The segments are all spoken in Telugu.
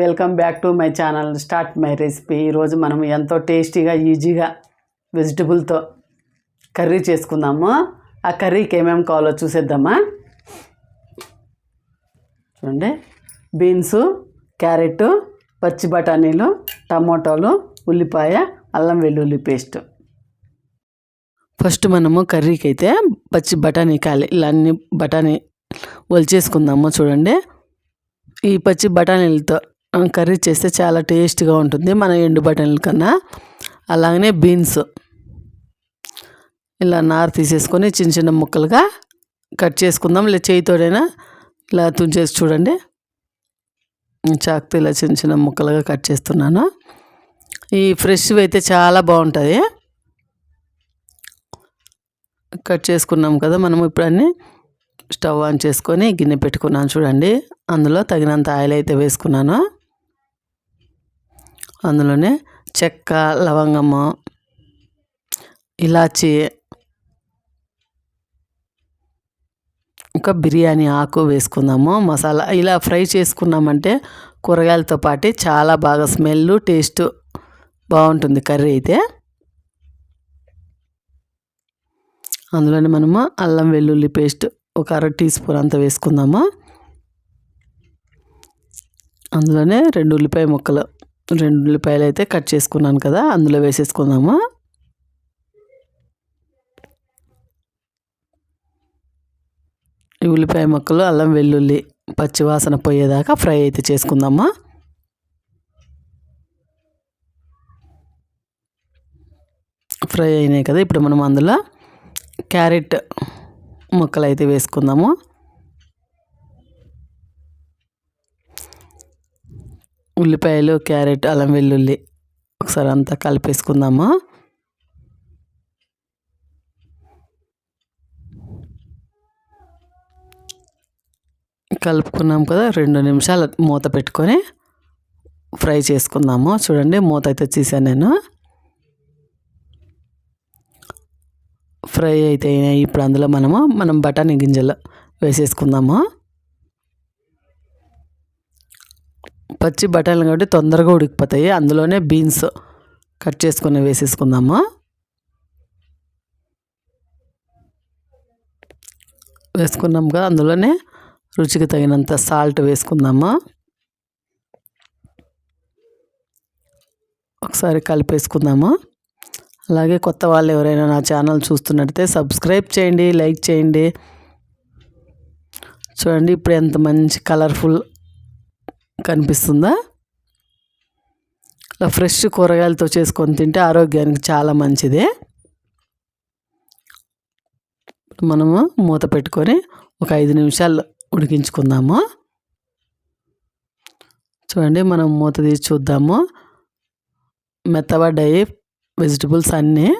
Welcome back to my channel start my recipe. ఈరోజు మనం ఎంతో టేస్టీగా ఈజీగా వెజిటబుల్తో కర్రీ చేసుకుందాము. ఆ కర్రీకి ఏమేమి కావాలో చూసేద్దామా? చూడండి. బీన్సు క్యారెట్ పచ్చి బఠానీలు టమోటాలు ఉల్లిపాయ అల్లం వెల్లుల్లి పేస్ట్. ఫస్ట్ మనము కర్రీకి అయితే పచ్చి బఠానీ కాలి ఇలా అన్ని బఠానీ ఒలిచేసుకుందాము చూడండి. ఈ పచ్చి బఠానీలతో కర్రీ చేస్తే చాలా టేస్ట్గా ఉంటుంది మన ఎండు బటన్ల కన్నా. అలాగనే బీన్స్. ఇలా నార తీసేసుకొని చిన్న చిన్న ముక్కలుగా కట్ చేసుకుందాం. ఇలా చేయితోడైనా ఇలా తుంచేసి చూడండి. చాకుతో ఇలా చిన్న చిన్న ముక్కలుగా కట్ చేస్తున్నాను. ఈ ఫ్రెష్వి అయితే చాలా బాగుంటుంది. కట్ చేసుకున్నాం కదా మనము ఇప్పుడు అన్నీ. స్టవ్ ఆన్ చేసుకొని గిన్నె పెట్టుకున్నాను చూడండి. అందులో తగినంత ఆయిల్ అయితే వేసుకున్నాను. అందులోనే చెక్క లవంగము ఇలాచి ఇంకా బిర్యానీ ఆకు వేసుకుందాము. మసాలా ఇలా ఫ్రై చేసుకున్నామంటే కూరగాయలతో పాటు చాలా బాగా స్మెల్ టేస్ట్ బాగుంటుంది కర్రీ అయితే. అందులోనే మనము అల్లం వెల్లుల్లి పేస్ట్ ఒక అర టీ స్పూన్ అంత వేసుకుందాము. అందులోనే రెండు ఉల్లిపాయ ముక్కలు రెండు ఉల్లిపాయలు అయితే కట్ చేసుకున్నాను కదా అందులో వేసేసుకుందాము? ఈ ఉల్లిపాయ ముక్కలు అల్లం వెల్లుల్లి పచ్చి వాసన పోయేదాకా ఫ్రై అయితే చేసుకుందామా? ఫ్రై అయినాయి కదా ఇప్పుడు మనం అందులో క్యారెట్ ముక్కలు అయితే వేసుకుందాము. ఉల్లిపాయలు క్యారెట్ అల్లం వెల్లుల్లి. ఒకసారి అంతా కలిపేసుకుందాము? కలుపుకున్నాం కదా రెండు నిమిషాలు మూత పెట్టుకొని ఫ్రై చేసుకుందాము. చూడండి మూత అయితే తీసాను నేను. ఫ్రై అయితే అయినాయి. ఇప్పుడు అందులో మనము మనం బఠానీ గింజలు వేసేసుకుందాము. పచ్చి బఠానీలు కాబట్టి తొందరగా ఉడికిపోతాయి. అందులోనే బీన్స్ కట్ చేసుకుని వేసేసుకుందాము. వేసుకున్నాం కదా అందులోనే రుచికి తగినంత సాల్ట్ వేసుకుందాము. ఒకసారి కలిపేసుకుందాము. అలాగే కొత్త వాళ్ళు ఎవరైనా నా ఛానల్ చూస్తున్నట్టయితే సబ్స్క్రైబ్ చేయండి లైక్ చేయండి. చూడండి ఇప్పుడు ఎంత మంచి కలర్ఫుల్ కనిపిస్తుందా? ఇలా ఫ్రెష్ కూరగాయలతో చేసుకొని తింటే ఆరోగ్యానికి చాలా మంచిది. మనము మూత పెట్టుకొని ఒక ఐదు నిమిషాలు ఉడికించుకుందాము. చూడండి మనం మూత తీసి చూద్దాము. మెత్తబడ్డాయి వెజిటబుల్స్ అన్నీ.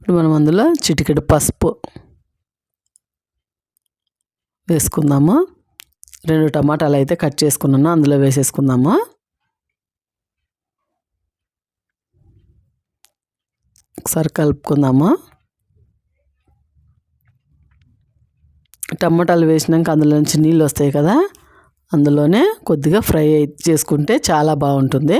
ఇప్పుడు మనం అందులో చిటికెడు పసుపు వేసుకుందాము. రెండు టమాటాలు అయితే కట్ చేసుకున్నాను అందులో వేసేసుకుందాము. ఒకసారి కలుపుకుందాము. టమాటాలు వేసినాక అందులో నుంచి నీళ్ళు వస్తాయి కదా అందులోనే కొద్దిగా ఫ్రై చేసుకుంటే చాలా బాగుంటుంది.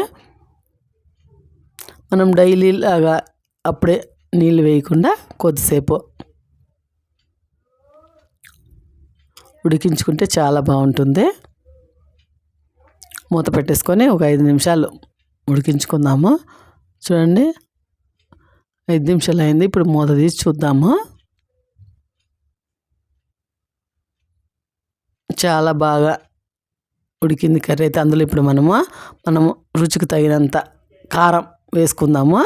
మనం డైలీ లాగా అప్పుడే నీళ్ళు వేయకుండా కొద్దిసేపు ఉడికించుకుంటే చాలా బాగుంటుంది. మూత పెట్టేసుకొని ఒక ఐదు నిమిషాలు ఉడికించుకుందాము. చూడండి ఐదు నిమిషాలు అయింది. ఇప్పుడు మూత తీసి చూద్దాము. చాలా బాగా ఉడికింది కర్రీ అయితే అందులో ఇప్పుడు మనము మనము రుచికి తగినంత కారం వేసుకుందాము.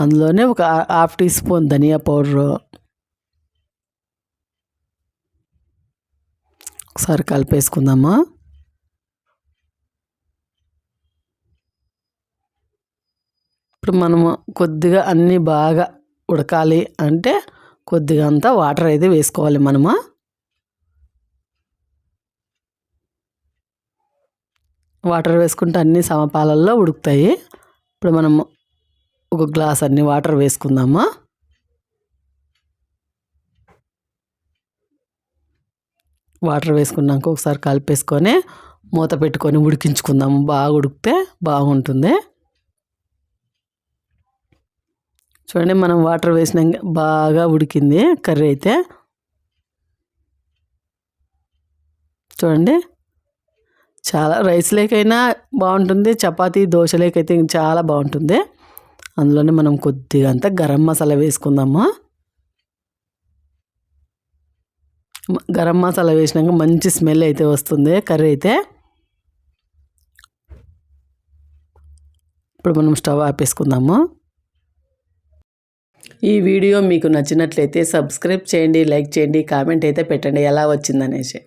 అందులోనే ఒక హాఫ్ టీ స్పూన్ ధనియా పౌడరు ఒకసారి కలిపేసుకుందామా? ఇప్పుడు మనము కొద్దిగా అన్నీ బాగా ఉడకాలి అంటే కొద్దిగా అంతా వాటర్ అయితే వేసుకోవాలి మనము. వాటర్ వేసుకుంటే అన్ని సమపాలల్లో ఉడుకుతాయి. ఇప్పుడు మనము ఒక గ్లాస్ అన్ని వాటర్ వేసుకుందామా? వాటర్ వేసుకున్నాక ఒకసారి కలిపేసుకొని మూత పెట్టుకొని ఉడికించుకుందాము. బాగా ఉడికితే బాగుంటుంది. చూడండి మనం వాటర్ వేసినాక బాగా ఉడికింది కర్రీ అయితే. చూడండి చాలా రైస్ లేకైనా బాగుంటుంది. చపాతీ దోశలేకైతే చాలా బాగుంటుంది. అందులోనే మనం కొద్దిగా అంతా గరం మసాలా వేసుకుందాము? గరం మసాలా వేసినాక మంచి స్మెల్ అయితే వస్తుంది కర్రీ అయితే. ఇప్పుడు మనం స్టవ్ ఆపేసుకుందాము. ఈ వీడియో మీకు నచ్చినట్లయితే సబ్స్క్రైబ్ చేయండి లైక్ చేయండి కామెంట్ అయితే పెట్టండి ఎలా వచ్చిందనేసి.